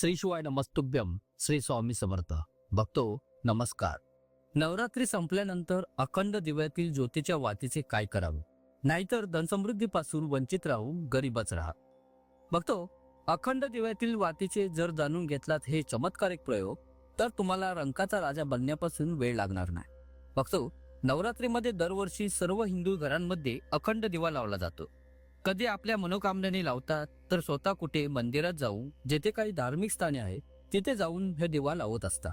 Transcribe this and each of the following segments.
श्री शिवाय नमस्तुभ्यम श्री स्वामी समर्थ. भक्तो नमस्कार. नवरात्री संपल्यानंतर अखंड दिव्यातील ज्योतीच्या वातीचे काय करावे? नाहीतर धनसमृद्धीपासून वंचित राहून गरीबच राहा. बघतो अखंड दिव्यातील वातीचे जर जाणून घेतलात हे चमत्कारिक प्रयोग तर तुम्हाला रंकाचा राजा बनण्यापासून वेळ लागणार नाही. बघतो नवरात्रीमध्ये दरवर्षी सर्व हिंदू घरांमध्ये अखंड दिवा लावला जातो. कधी आपल्या मनोकामनेने लावतात तर स्वतः कुठे मंदिरात जाऊन जेथे काही धार्मिक स्थाने आहेत तिथे जाऊन हे दिवा लावत असतात.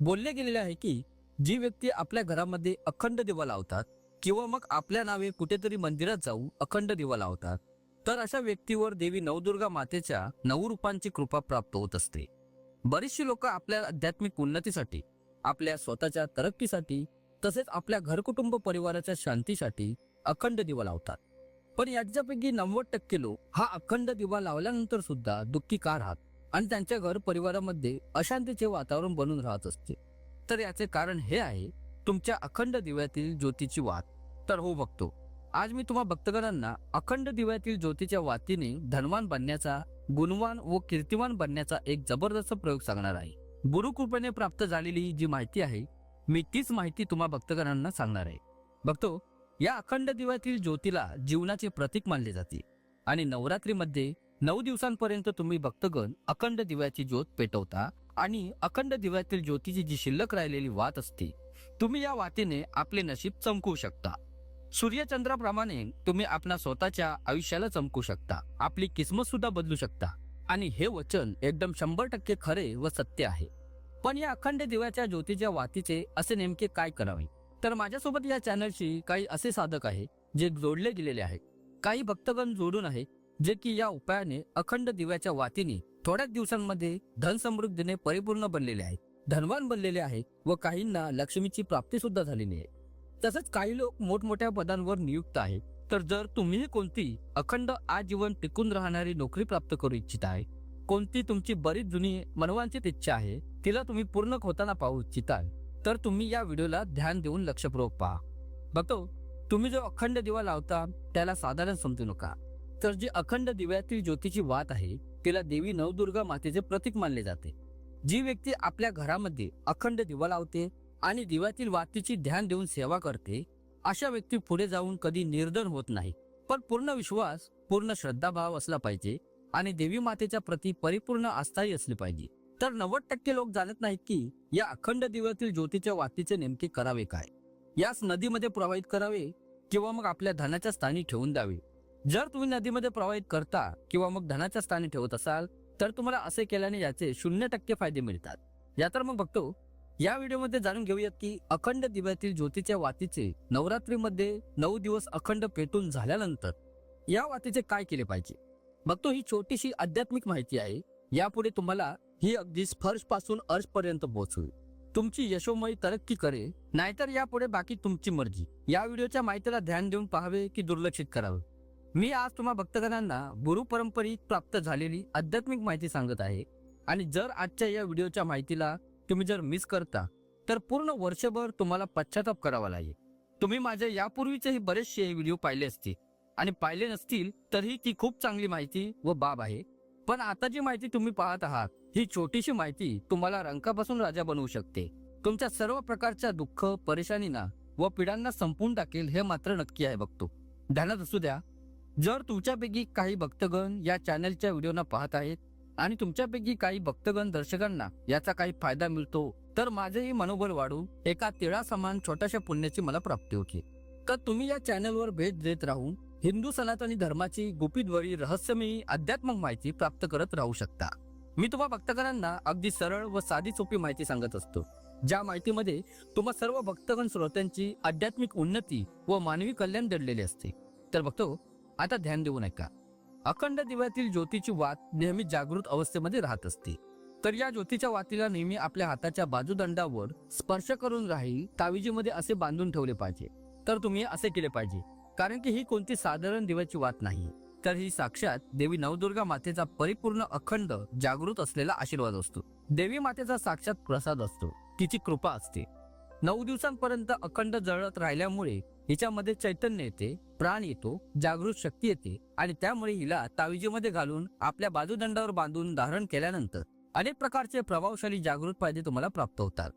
बोलले गेलेले आहे की जी व्यक्ती आपल्या घरामध्ये अखंड दिवा लावतात किंवा मग आपल्या नावे कुठेतरी मंदिरात जाऊन अखंड दिवा लावतात तर अशा व्यक्तीवर देवी नवदुर्गा मातेच्या नऊ रूपांची कृपा प्राप्त होत असते. बरीचशी लोक आपल्या आध्यात्मिक उन्नतीसाठी आपल्या स्वतःच्या तरक्कीसाठी तसेच आपल्या घरकुटुंब परिवाराच्या शांतीसाठी अखंड दिवा लावतात. पण याच्यापैकी नव्वद टक्के लोक हा अखंड दिवा लावल्यानंतर सुद्धा दुःखी का राहत? आणि त्यांच्या घर परिवारामध्ये अशांतीचे वातावरण बनून राहत असते. तर याचे कारण हे आहे तुमच्या अखंड दिव्यातील ज्योतीची वात. तर हो बघतो आज मी तुम्हा भक्तगणांना अखंड दिव्यातील ज्योतीच्या वातीने धनवान बनण्याचा गुणवान व कीर्तिवान बनण्याचा एक जबरदस्त प्रयोग सांगणार आहे. गुरुकृपेने प्राप्त झालेली जी माहिती आहे मी तीच माहिती तुम्हा भक्तगणांना सांगणार आहे. बघतो या अखंड दिव्यातील ज्योतीला जीवनाचे प्रतीक मानले जाते. आणि नवरात्रीमध्ये नऊ दिवसांपर्यंत तुम्ही भक्तगण अखंड दिव्याची ज्योत पेटवता आणि अखंड दिव्यातील ज्योतीची जी शिल्लक राहिलेली वात असते तुम्ही या वातीने आपले नशीब चमकवू शकता. सूर्यचंद्राप्रमाणे तुम्ही आपल्या स्वतःच्या आयुष्याला चमकू शकता. आपली किस्मत सुद्धा बदलू शकता. आणि हे वचन एकदम शंभर टक्के खरे व सत्य आहे. पण या अखंड दिव्याच्या ज्योतीच्या वातीचे असे नेमके काय करावे? तर माझ्यासोबत या चॅनलशी काही असे साधक आहे जे जोडले गेलेले आहे काही भक्तगण जोडून आहे जे की या उपायाने अखंड दिव्याच्या वातीने थोड्याच दिवसांमध्ये धन समृद्धीने परिपूर्ण बनलेले आहे धनवान बनलेले आहे व काहींना लक्ष्मीची प्राप्ती सुद्धा झालेली आहे तसंच काही लोक मोठमोठ्या पदांवर नियुक्त आहेत. तर जर तुम्ही कोणती अखंड आजीवन टिकून राहणारी नोकरी प्राप्त करू इच्छित आहे कोणती तुमची बरीच जुनी मनवांचित इच्छा आहे तिला तुम्ही पूर्ण होताना पाहू इच्छिताल. तर तुम्ही या व्हिडिओला ध्यान देऊन लक्षपूर्वक पहा. बघतो तुम्ही जो अखंड दिवा लावता त्याला साधारण समजू नका. तर जी अखंड दिव्यातील ज्योतीची वात आहे तिला देवी नवदुर्गा मातेचे प्रतीक मानले जाते. जी व्यक्ती आपल्या घरामध्ये अखंड दिवा लावते आणि दिव्यातील वातीची ध्यान देऊन सेवा करते अशा व्यक्ती पुढे जाऊन कधी निर्धन होत नाही. पण पूर्ण विश्वास पूर्ण श्रद्धाभाव असला पाहिजे आणि देवी मातेच्या प्रती परिपूर्ण आस्थाही असली पाहिजे. तर नव्वद टक्के लोक जाणत नाहीत की या अखंड दिव्यातील ज्योतीच्या वातीचे नेमके करावे काय? यास नदीमध्ये प्रवाहित करावे किंवा मग आपल्या धनाच्या स्थानी ठेवून द्यावे? जर तुम्ही नदीमध्ये प्रवाहित करता किंवा मग धनाच्या स्थानी ठेवत असाल तर तुम्हाला असे केल्याने याचे शून्य टक्के फायदे मिळतात. या तर मग बघतो या व्हिडिओमध्ये जाणून घेऊयात की अखंड दिव्यातील ज्योतीच्या वातीचे नवरात्रीमध्ये नऊ दिवस अखंड पेटून झाल्यानंतर या वातीचे काय केले पाहिजे? बघतो ही छोटीशी आध्यात्मिक माहिती आहे. यापुढे तुम्हाला ही अगदी स्पर्शपासून अर्श पर्यंत पोहोचवी. तुमची यशोमयी तरक्की करे नाहीतर यापुढे बाकी तुमची मर्जी. या व्हिडिओच्या माहितीला ध्यान देऊन पाहावे की दुर्लक्षित करावे. मी आज तुम्हा भक्तगणांना गुरु परंपरेत प्राप्त झालेली आध्यात्मिक माहिती सांगत आहे. आणि जर आजच्या या व्हिडिओच्या माहितीला तुम्ही जर मिस करता तर पूर्ण वर्षभर तुम्हाला पश्चाताप करावा लागेल. तुम्ही माझे यापूर्वीचेही बरेचसे व्हिडिओ पाहिले असतील. आणि पाहिले नसतील तरीही ती खूप चांगली माहिती व बाब आहे. पण आता जी माहिती तुम्ही पाहत आहात ही छोटीशी माहिती तुम्हाला रंकापासून राजा बनवू शकते. तुमच्या सर्व प्रकारच्या दुःख परेशानीना व पिढांना संपून टाकेल हे मात्र नक्की आहे बघतो. ध्यानात असू द्या जर तुमच्यापैकी काही भक्तगण या चॅनलच्या व्हिडिओना पाहत आहेत आणि तुमच्यापैकी काही भक्तगण दर्शकांना याचा काही फायदा मिळतो तर माझेही मनोबल वाढून एका तिळा समान छोट्याशा पुण्याची मला प्राप्ती होती. तर तुम्ही या चॅनलवर भेट देत राहून हिंदू सनातनी धर्माची गुपितवरी रहस्यमयी अध्यात्मक माहिती प्राप्त करत राहू शकता. मी तुम्हा भक्तगणांना अगदी सरळ व साधी सोपी माहिती सांगत असतो. ज्या माहितीमध्ये तुम्हा सर्व भक्तगण श्रोत्यांची आध्यात्मिक उन्नती व मानवी कल्याण दडलेले असते. तर बघतो आता ध्यान देऊ नका अखंड दिव्यातील ज्योतीची वात नेहमी जागृत अवस्थेमध्ये राहत असते. तर या ज्योतीच्या वातीला नेहमी आपल्या हाताच्या बाजूदंडावर स्पर्श करून राहील ताविजीमध्ये असे बांधून ठेवले पाहिजे. तर तुम्ही असे केले पाहिजे. कारण की ही कोणती साधारण दिव्याची वात नाही. तर ही साक्षात देवी नवदुर्गा मातेचा परिपूर्ण अखंड जागृत असलेला आशीर्वाद असतो. देवी मातेचा साक्षात प्रसाद असतो. तिची कृपा असते. नऊ दिवसांपर्यंत अखंड जळत राहिल्यामुळे हिच्यामध्ये चैतन्य येते प्राण येतो जागृत शक्ती येते आणि त्यामुळे हिला ताविजीमध्ये घालून आपल्या बाजूदंडावर बांधून धारण केल्यानंतर अनेक प्रकारचे प्रभावशाली जागृत फायदे तुम्हाला प्राप्त होतात.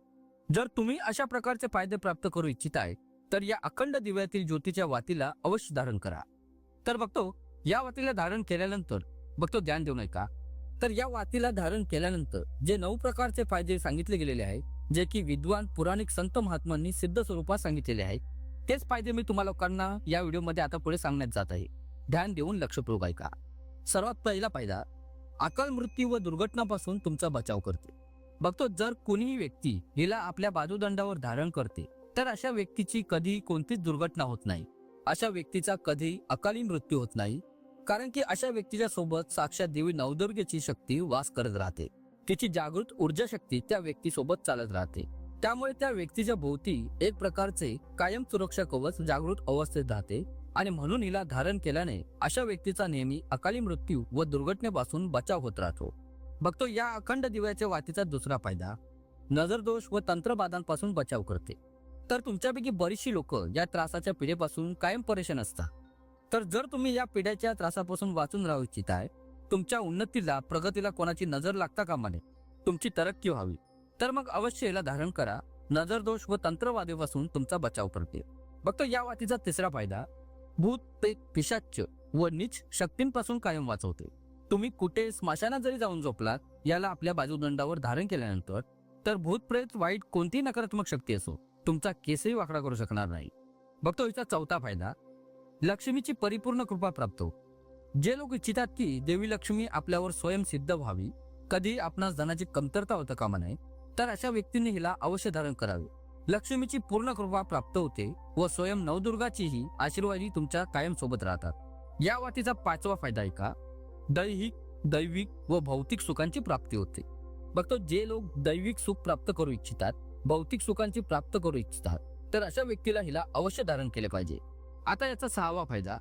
जर तुम्ही अशा प्रकारचे फायदे प्राप्त करू इच्छिताय तर या अखंड दिव्यातील ज्योतीच्या वातीला अवश्य धारण करा. तर बघतो या वातीला धारण केल्यानंतर बघतो ध्यान देऊ नये का तर या वातीला धारण केल्यानंतर जे नऊ प्रकारचे फायदे सांगितले गेलेले आहेत जे की विद्वान पुराणिक संत महात्मांनी सिद्ध स्वरूपात सांगितलेले आहेत तेच फायदे मी तुम्हाला लोकांना या व्हिडिओमध्ये आता पुढे सांगण्यात जात आहे. ध्यान देऊन लक्षपूर्वक ऐका. सर्वात पहिला फायदा अकाल मृत्यू व दुर्घटनापासून तुमचा बचाव करते. बघतो जर कोणीही व्यक्ती हिला आपल्या बाजूदंडावर धारण करते तर अशा व्यक्तीची कधी कोणतीच दुर्घटना होत नाही. अशा व्यक्तीचा कधी अकाली मृत्यू होत नाही. कारण की अशा व्यक्तीच्या सोबत साक्षात देवी नवदुर्गेची शक्ती वास करत राहते. तिची जागृत ऊर्जा शक्ती त्या व्यक्तीसोबत चालत राहते. त्यामुळे त्या व्यक्तीच्या भोवती एक प्रकारचे कायम सुरक्षा कवच जागृत अवस्थेत राहते आणि म्हणून हिला धारण केल्याने अशा व्यक्तीचा नेहमी अकाली मृत्यू व दुर्घटनेपासून बचाव होत राहतो. बघतो या अखंड दिव्याच्या वातीचा दुसरा फायदा नजरदोष व तंत्रबाधांपासून बचाव करते. तर तुमच्यापैकी बरीचशी लोक या त्रासाच्या पिढीपासून कायम परेशान असतात. तर जर तुम्ही या पिढ्याच्या त्रासापासून वाचून राहू इच्छिताय तुमच्या उन्नतीला प्रगतीला कोणाची नजर लागता कामा नये. तुमची तरक्की व्हावी. तर मग अवश्य याला धारण करा. नजरदोष व तंत्रवादीपासून तुमचा बचाव करते. बघतो या वातीचा तिसरा फायदा भूत ते पिशाच्च व नीच शक्तींपासून कायम वाचवते. तुम्ही कुठे स्मशानात जरी जाऊन झोपलात याला आपल्या बाजूदंडावर धारण केल्यानंतर तर भूतप्रेत वाईट कोणतीही नकारात्मक शक्ती असो तुमचा केसही वाकडा करू शकणार नाही. बघतो हिचा चौथा फायदा लक्ष्मीची परिपूर्ण कृपा प्राप्त हो. जे लोक इच्छितात की देवी लक्ष्मी आपल्यावर स्वयं सिद्ध व्हावी कधी आपणास धनाची कमतरता होता कामा नये तर अशा व्यक्तींनी हिला अवश्य धारण करावे. लक्ष्मीची पूर्ण कृपा प्राप्त होते व स्वयं नवदुर्गाचीही आशीर्वादी तुमच्या कायम सोबत राहतात. या वातीचा पाचवा फायदा आहे का? दैहिक दैविक व भौतिक सुखांची प्राप्ती होते. बघतो जे लोक दैविक सुख प्राप्त करू इच्छितात भौतिक सुखांची प्राप्त करू इच्छितात तर अशा व्यक्तीला हिला अवश्य धारण केले पाहिजे. आता याचा सहावा फायदा.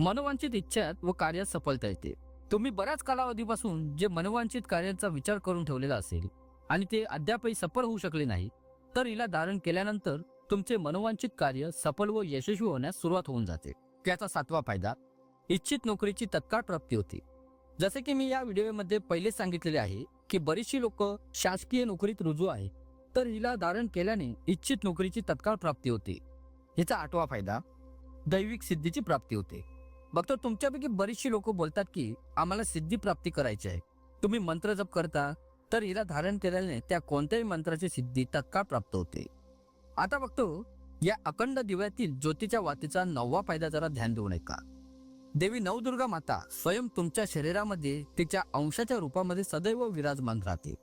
मनोवांछित इच्छात व कार्यात सफलता येते. तुम्ही बऱ्याच कालावधीपासून जे मनोवांछित कार्यांचा विचार करून ठेवलेला असेल आणि ते अद्यापही सफल होऊ शकले नाही तर हिला धारण केल्यानंतर तुमचे मनोवांछित कार्य सफल व यशस्वी होण्यास सुरुवात होऊन जाते. त्याचा सातवा फायदा इच्छित नोकरीची तत्काळ प्राप्ती होते. जसे की मी या व्हिडिओमध्ये पहिले सांगितलेले आहे की बरीचशी लोक शासकीय नोकरीत रुजू आहे तर हिला धारण केल्याने इच्छित नोकरीची तत्काळ प्राप्ती होते. हिचा आठवा फायदा दैविक सिद्धीची प्राप्ती होते. बघतो तुमच्यापैकी बरीचशी लोक बोलतात की आम्हाला सिद्धी प्राप्ती करायची आहे. तुम्ही मंत्र जप करता तर हिला धारण केल्याने त्या कोणत्याही मंत्राची सिद्धी तत्काळ प्राप्त होते. आता बघतो या अखंड दिव्यातील ज्योतीच्या वातीचा नववा फायदा जरा ध्यान देऊ नये का देवी नवदुर्गा माता स्वयं तुमच्या शरीरामध्ये तिच्या अंशाच्या रूपामध्ये सदैव विराजमान राहते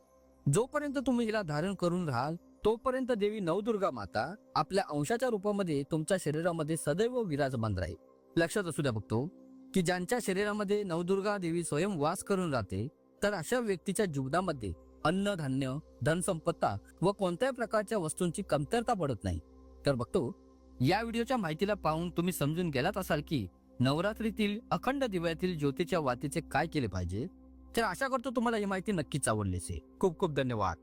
जोपर्यंत तुम्ही हिला धारण करून राहाल तोपर्यंत देवी नवदुर्गा माता आपल्या अंशाच्या रूपामध्ये तुमच्या शरीरामध्ये सदैव विराजमान राहील. लक्षात असू द्या बघतो की ज्यांच्या शरीरामध्ये नवदुर्गा देवी स्वयं वास करून राहते तर अशा व्यक्तीच्या जीवनामध्ये अन्न धान्य धनसंपत्ता व कोणत्याही प्रकारच्या वस्तूंची कमतरता पडत नाही. तर बघतो या व्हिडिओच्या माहितीला पाहून तुम्ही समजून गेलात असाल की नवरात्रीतील अखंड दिव्यातील ज्योतीच्या वातीचे काय केले पाहिजे? तर आशा करतो तुम्हाला ही माहिती नक्कीच आवडली असेल. खूप खूप धन्यवाद.